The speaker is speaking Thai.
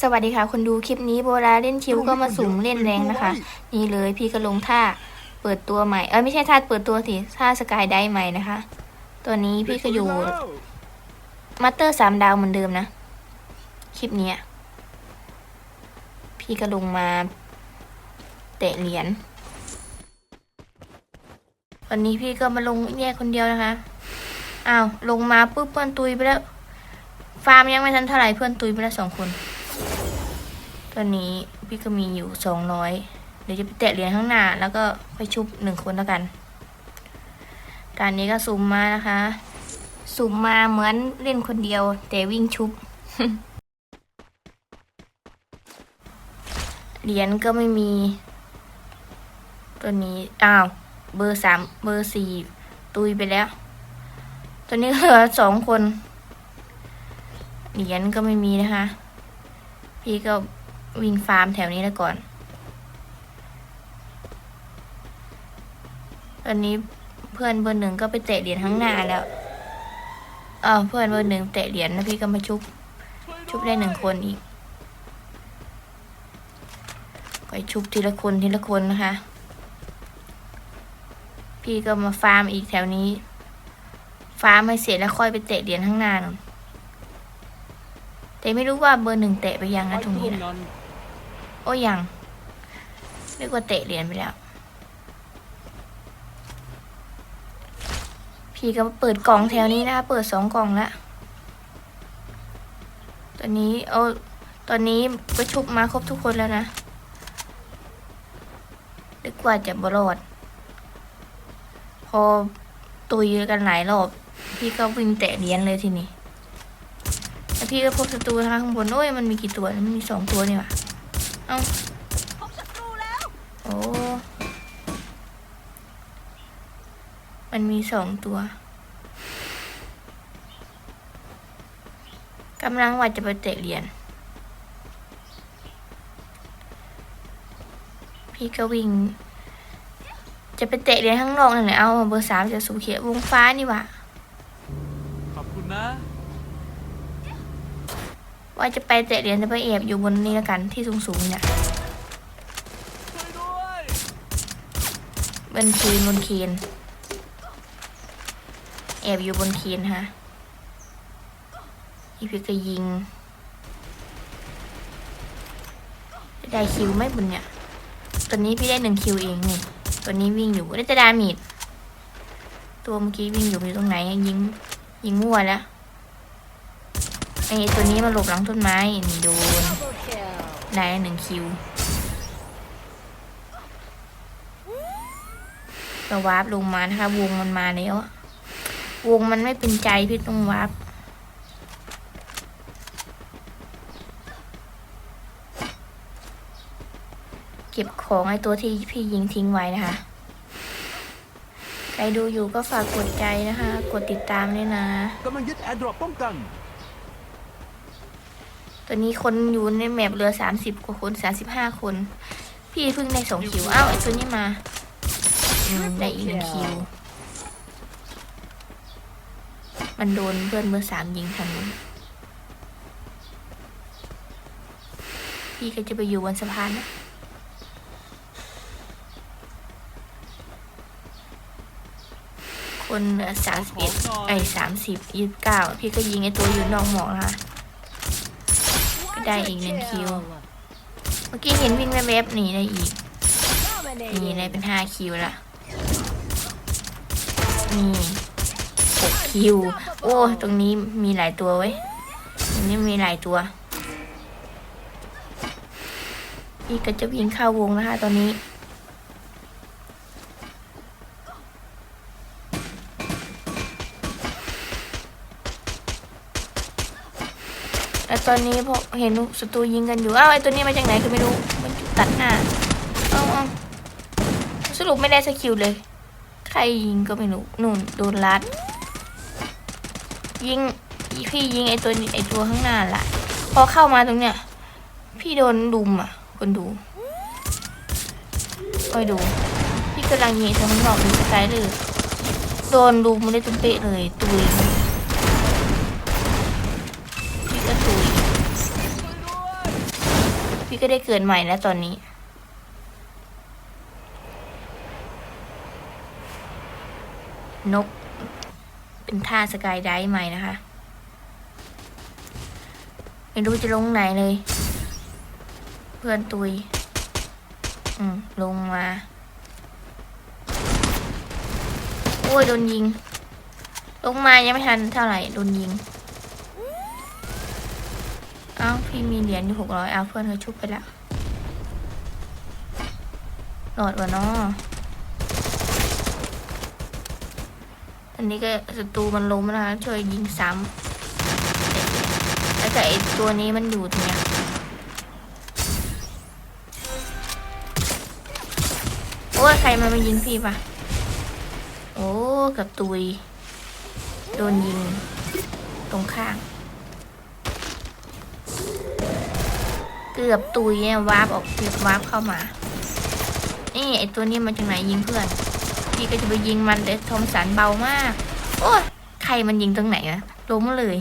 สวัสดีค่ะคุณดูคลิปนี้โบราเล่นคิวก็มาสุ่มเล่นแรงนะคะ นี่เลยพี่ก็ลงท่าเปิดตัวใหม่ เอ้ยไม่ใช่ท่าเปิดตัวสิท่าสกายได้ใหม่นะคะ ตัวนี้พี่ก็อยู่มาสเตอร์สามดาวเหมือนเดิมนะ คลิปนี้พี่ก็ลงมาเตะเหรียญวันนี้พี่ก็มาลงแยกคนเดียวนะคะอ้าวลงมาปุ๊บเพื่อนตุยไปแล้ว ฟาร์มยังไม่ทันเท่าไหร่เพื่อนตุยไปแล้วสองคน ตอนนี้พี่ก็มีอยู่สองร้อยเดี๋ยวจะไปแตะเหรียญข้างหน้า แล้วก็ไปชุบหนึ่งคนแล้วกัน การนี้ก็สุ่มมานะคะสุ่มมาเหมือนเล่นคนเดียว แต่วิ่งชุบ เหรียญก็ไม่มี ตัวนี้ อ้าว เบอร์สามเบอร์สี่ตุยไปแล้วตอนนี้เหลือสองคน เหรียญก็ไม่มีนะคะ พี่ก็ วิ่งฟาร์มแถวนี้แล้วก่อน ตอนนี้เพื่อนเบอร์หนึ่งก็ไปเตะเหรียญข้างหน้าแล้วเออเพื่อนเบอร์หนึ่งเตะเหรียญแล้วพี่ก็มาชุบ ชุบได้หนึ่งคนอีกไปชุบทีละคนทีละคนนะคะ พี่ก็มาฟาร์มอีกแถวนี้ ฟาร์มให้เสร็จแล้วค่อยไปเตะเหรียญข้างหน้าหนูนแต่ไม่รู้ว่าเบอร์หนึ่งเตะไปยังนะตรงนี้นะ โอ้ยังเรียกว่าเตะเหรียญไปแล้ว พี่ก็เปิดกล่องแถวนี้นะคะ เปิดสองกล่องละตอนนี้เอาตอนนี้ประชุบมาครบทุกคนแล้วนะนึกว่าจะบรอด พอตุยกันหลายรอบ พี่ก็วิ่งแตะเหรียญเลยทีนี้แล้วพี่ก็พบศัตรูทางข้างบน โอ้ยมันมีกี่ตัว มันมีสองตัวนี่หว่า เอ้าโอ้ มันมีสองตัว กำลังว่าจะไปเตะเหรียญพี่ก็วิ่ง จะไปเตะเหรียญข้างนอกนั่นแหละเอาเบอร์สามจะสูเขียววงฟ้านี่หว่า ขอบคุณนะ ว่าจะไปเตะเหรียญแต่ไปแอบอยู่บนนี้แล้วกันที่สูงๆเนี่ยบนคีนบนเคีนแอบอยู่บนเคีนฮะอีพีก็ยิง ได้คิวไหม่บนเนี่ย ตัวนี้พี่ได้หนึ่งคิวเองนี่ ตัวนี้วิ่งอยู่ได้จะดามีดตัวเมื่อกี้วิ่งอยู่อยู่ตรงไหนยิงยิงมั่วแล้ว อ้ตัวนี้มาหลบหลังต้นไม้นี่โดนได้หนึ่งคิวก็วาร์ปลงมานะคะวงมันมาแล้วอะวงมันไม่เป็นใจพี่ต้องวาร์ปเก็บของไอ้ตัวที่พี่ยิงทิ้งไว้นะคะใครดูอยู่ก็ฝากกดใจนะคะ กดติดตามด้วยนะกำลังยึดแอร์ดรอปป้องกัน ตอนนี้คนอยู่ในแมปเหลือสามสิบกว่าคนสามสิบห้าคน พี่เพิ่งได้สองคิว อ้าวไอ้ตัวนี้มาอืมได้อีกหนึ่งคิว มันโดนเพื่อนเบอร์สามยิงทางนู้นพี่ก็จะไปอยู่บนสะพานนะ คนสามสิบเอ็ดไอ้สามสิบยี่สิบเก้าพี่ก็ยิงไอ้ตัวอยู่นอกหมอกนะคะ ได้อีกหนึ่งคิว เมื่อกี้เห็นวิ่งไปเวบหนีได้อีกนี่ได้เป็นห้าคิวละนี่หกคิว โอ้ ตรงนี้มีหลายตัวเว้ย ตรงนี้มีหลายตัว อีกก็จะวิ่งเข้าวงแล้วคะตอนนี้ แล้วตอนนี้พอเห็นศัตรูยิงกันอยู่อ้าวไอ้ตัวนี้มาจากไหนก็ไม่รู้มันตัดหน้าเอาเอาสรุปไม่ได้สกิลเลย ใครยิงก็ไม่รู้นู่นโดนลัด ยิงพี่ยิงไอ้ตัวไอ้ตัวข้างหน้าละพอเข้ามาตรงเนี้ยพี่โดนลุมอะ คนดูคอยดู พี่กำลังยิงไอ้ตัวข้างนอกดูสกายเลยโดนลุมไม่ได้ตุ้มเป๊ะเลยตุยพี่ก็ตุย ก็ได้เกิดใหม่แล้วตอนนี้ นก เป็นท่าสกายไดฟ์ใหม่นะคะ ไม่รู้จะลงไหนเลย เพื่อนตุย อืม ลงมา โอ้ย โดนยิง ลงมายังไม่ทันเท่าไหร่ โดนยิง อ้าพี่มีเหรียญอยู่หกร้อยเอาเพื่อนเขาชุบไปแล้วหลอดวะเนาะอันนี้ก็ศัตรูมันล้มนะคะช่วยยิงซ้ำแล้วก็ไอตัวนี้มันอยู่ตรงเนี้ยโอ้ยใครมามายิงพี่ปะโอ้กับตุย โดนยิง ตรงข้าง เกือบตุยเนี่ยวาร์ปออกเกือบวาร์ปเข้ามา นี่ไอตัวนี้มาจากไหนยิงเพื่อน พี่ก็จะไปยิงมันแต่ทอมสันเบามาก โอ้ยใครมันยิงตรงไหนอะล้มเลย